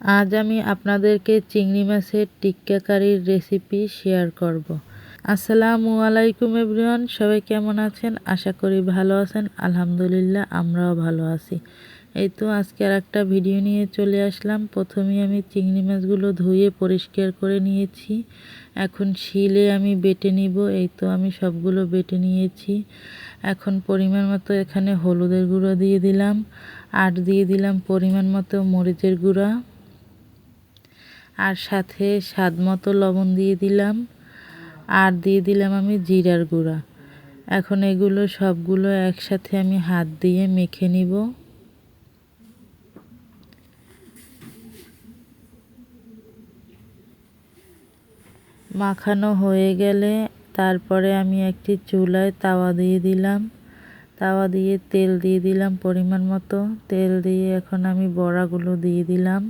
আজ আমি আপনাদেরকে চিংড়ি মাছের টিক্কা কারির রেসিপি শেয়ার করব। আসসালামু আলাইকুম এভরিওয়ান সবাই কেমন আছেন? আশা করি ভালো আছেন। আলহামদুলিল্লাহ, আমরাও ভালো আছি। এই তো আজকে আর একটা ভিডিও নিয়ে চলে আসলাম। প্রথমে আমি চিংড়ি মাছগুলো ধুয়ে পরিষ্কার করে নিয়েছি। এখন শিলে আমি বেটে নিব। এই তো আমি সবগুলো বেটে নিয়েছি। এখন পরিমাণ মতো এখানে হলুদের গুঁড়ো দিয়ে দিলাম। আর দিয়ে দিলাম পরিমাণ মতো মরিচের গুঁড়া। আর সাথে স্বাদ মতো লবণ দিয়ে দিলাম। আর দিয়ে দিলাম আমি জিরার গুঁড়া। এখন এগুলো সবগুলো একসাথে আমি হাত দিয়ে মেখে নিব। মাখানো হয়ে গেলে তারপরে আমি একটি চুলায় তাওয়া দিয়ে দিলাম। তাওয়া দিয়ে তেল দিয়ে দিলাম পরিমাণ মতো। তেল দিয়ে এখন আমি বড়াগুলো দিয়ে দিলাম।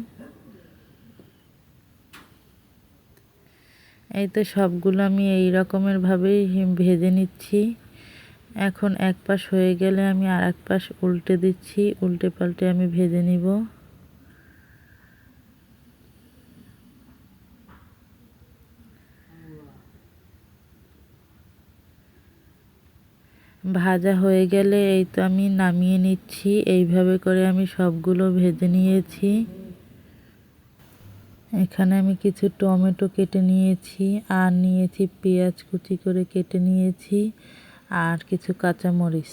এই তো সবগুলো আমি এই রকমেরভাবেই ভেজে নিচ্ছি। এখন এক পাশ হয়ে গেলে আমি আর এক পাশ উল্টে দিচ্ছি, উল্টে পাল্টে আমি ভেজে নিব। ভাজা হয়ে গেলে এই তো আমি নামিয়ে নিচ্ছি, এইভাবে করে আমি সবগুলো ভেজে নিয়েছি। এখানে আমি কিছু টমেটো কেটে নিয়েছি, আর নিয়েছি পেঁয়াজ কুচি করে কেটে নিয়েছি, আর কিছু কাঁচামরিচ।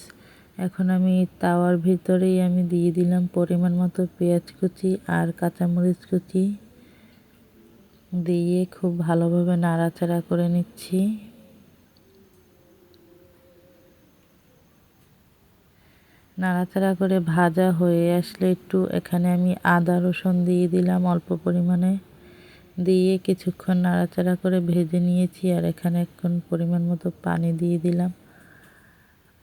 এখন আমি তাওয়ার ভিতরেই আমি দিয়ে দিলাম পরিমাণ মতো পেঁয়াজ কুচি আর কাঁচামরিচ কুচি। দিয়ে খুব ভালোভাবে নাড়াচাড়া করে নিচ্ছি। নাড়াচাড়া করে ভাজা হয়ে আসলে একটু এখানে আমি আদা রসুন দিয়ে দিলাম অল্প পরিমাণে। দিয়ে কিছুক্ষণ নাড়াচাড়া করে ভেজে নিয়েছি আর এখানে এখন পরিমাণ মতো পানি দিয়ে দিলাম।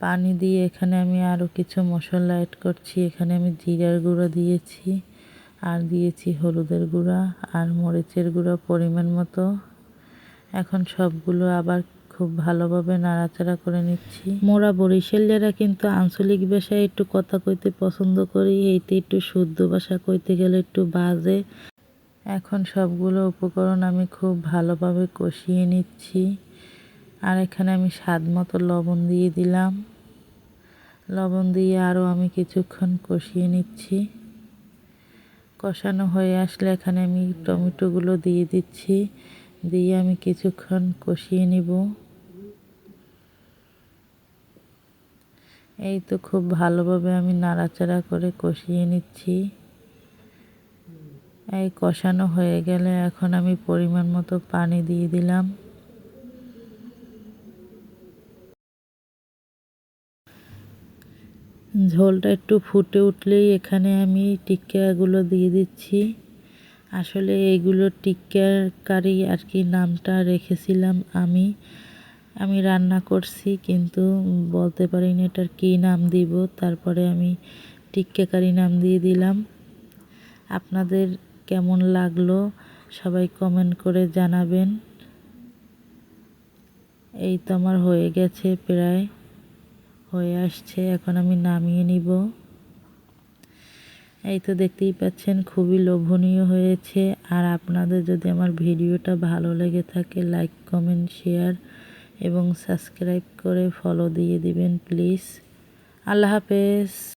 পানি দিয়ে এখানে আমি আরও কিছু মশলা অ্যাড করছি। এখানে আমি জিরার গুঁড়ো দিয়েছি আর দিয়েছি হলুদের গুঁড়া আর মরিচের গুঁড়ো পরিমাণ মতো। এখন সবগুলো আবার খুব ভালোভাবে নাড়াচাড়া করে নিচ্ছি। মোরা বরিশালিয়ারা কিন্তু আঞ্চলিক ভাষায় একটু কথা কইতে পছন্দ করি, এইতে একটু শুদ্ধ ভাষা কইতে গেলে একটু বাজে। এখন সবগুলো উপকরণ আমি খুব ভালোভাবে কষিয়ে নিচ্ছি। আর এখানে আমি স্বাদ মতো লবণ দিয়ে দিলাম। লবণ দিয়ে আরও আমি কিছুক্ষণ কষিয়ে নিচ্ছি। কষানো হয়ে আসলে এখানে আমি টমেটোগুলো দিয়ে দিচ্ছি। দিয়ে আমি কিছুক্ষণ কষিয়ে নিব। এই তো খুব ভালোভাবে আমি নাড়াচাড়া করে কষিয়ে নিচ্ছি। এই কষানো হয়ে গেলে এখন আমি পরিমাণ মতো পানি দিয়ে দিলাম। ঝোলটা একটু ফুটে উঠলেই এখানে আমি টিক্কাগুলো দিয়ে দিচ্ছি। আসলে এইগুলো টিক্কার কারি আর কি নামটা রেখেছিলাম আমি। আমি রান্না করছি, কিন্তু বলতে পারিনি এটার কী নাম দিব। তারপরে আমি টিক্কা কারি নাম দিয়ে দিলাম। আপনাদের কেমন লাগল সবাই কমেন্ট করে জানাবেন। এই তো আমার হয়ে গেছে প্রায়, হয়ে আসছে, এখন আমি নামিয়ে নিব। এই তো দেখতেই পাচ্ছেন, খুবই লোভনীয় হয়েছে। আর আপনাদের যদি আমার ভিডিওটা ভালো লেগে থাকে, লাইক, কমেন্ট, শেয়ার এবং সাবস্ক্রাইব করে ফলো দিয়ে দিবেন প্লিজ আল্লাহ হাফেজ।